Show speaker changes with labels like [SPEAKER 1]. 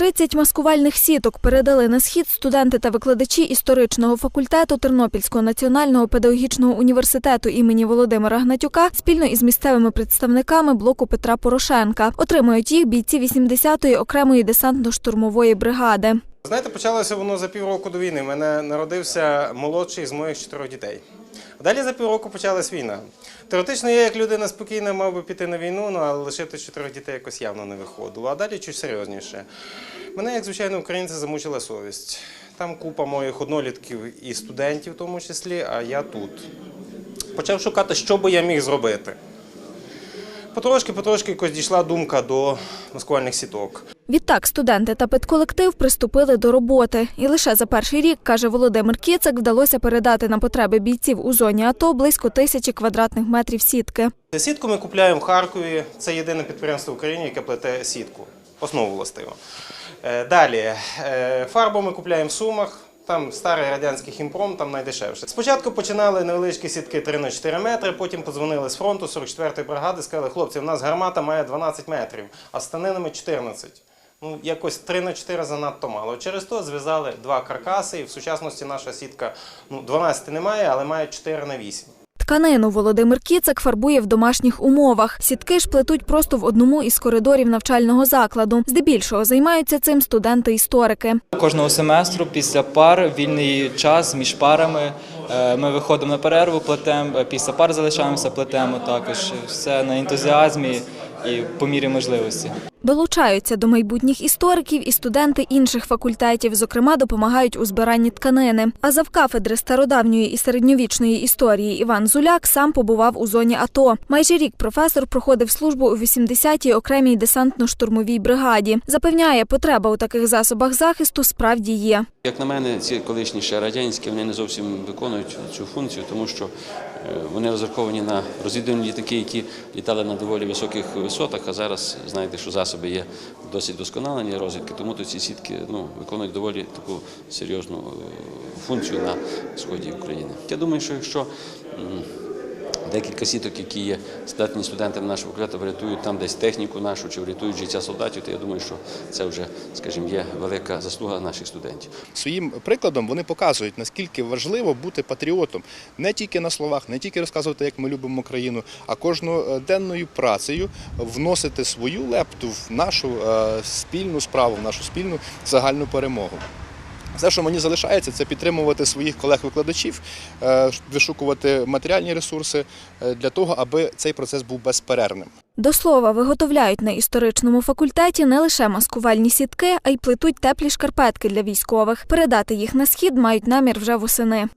[SPEAKER 1] 30 маскувальних сіток передали на схід студенти та викладачі історичного факультету Тернопільського національного педагогічного університету імені Володимира Гнатюка спільно із місцевими представниками блоку Петра Порошенка. Отримують їх бійці 80-ї окремої десантно-штурмової бригади.
[SPEAKER 2] Знаєте, почалося воно за півроку до війни. У мене народився молодший з моїх чотирьох дітей. Далі за півроку почалась війна. Теоретично я, як людина спокійна, мав би піти на війну, ну, але лишити чотирьох дітей якось явно не виходило. А далі чуть серйозніше. Мене, як звичайно, українця замучила совість. Там купа моїх однолітків і студентів, в тому числі, а я тут. Почав шукати, що би я міг зробити. Потрошки, потрошки якось дійшла думка до маскувальних сіток.
[SPEAKER 1] Відтак студенти та педколектив приступили до роботи. І лише за перший рік, каже Володимир Кіцик, вдалося передати на потреби бійців у зоні АТО близько тисячі квадратних метрів сітки.
[SPEAKER 2] Сітку ми купуємо в Харкові. Це єдине підприємство в Україні, яке плете сітку. Основу властиво. Е, Далі е, фарбу ми купуємо в Сумах. Там старий радянський хімпром, там найдешевше. Спочатку починали невеличкі сітки 3 на 4 метри, потім подзвонили з фронту 44-ї бригади, сказали, хлопці, у нас гармата має 12 метрів, а станинами 14. Ну, якось 3 на 4 занадто мало. Через то зв'язали два каркаси, і в сучасності наша сітка ну, 12 немає, але має 4 на 8.
[SPEAKER 1] Тканину Володимир Кіцик фарбує в домашніх умовах. Сітки ж плетуть просто в одному із коридорів навчального закладу. Здебільшого займаються цим студенти-історики.
[SPEAKER 3] Кожного семестру після пар вільний час між парами. е, Ми виходимо на перерву, плетемо, е, після пар залишаємося, плетемо також. Все на ентузіазмі і по мірі можливості.
[SPEAKER 1] Долучаються до майбутніх істориків і студенти інших факультетів, зокрема, допомагають у збиранні тканини. А завкафедри стародавньої і середньовічної історії Іван Зуляк сам побував у зоні АТО. Майже рік професор проходив службу у 80-й окремій десантно-штурмовій бригаді. Запевняє, потреба у таких засобах захисту справді є.
[SPEAKER 4] Як на мене, ці колишні ще радянські вони не зовсім виконують цю функцію, тому що е, вони розраховані на розвідувальні літаки, які літали на доволі високих висотах. А зараз знаєте, що засоби є досить досконалені розвідки, тому то ці сітки ну, виконують доволі таку серйозну е, функцію на сході України. Я думаю, що якщо Декілька сіток, які є здатні студентам нашого факультету, врятують там десь техніку нашу чи врятують життя солдатів, то я думаю, що це вже, скажімо, є велика заслуга наших студентів.
[SPEAKER 5] Своїм прикладом вони показують, наскільки важливо бути патріотом не тільки на словах, не тільки розказувати, як ми любимо країну, а кожноденною працею вносити свою лепту в нашу е, спільну справу, в нашу спільну загальну перемогу. Все, що мені залишається, це підтримувати своїх колег-викладачів, е, вишукувати матеріальні ресурси е, для того, аби цей процес був безперервним.
[SPEAKER 1] До слова, виготовляють на історичному факультеті не лише маскувальні сітки, а й плетуть теплі шкарпетки для військових. Передати їх на схід мають намір вже восени.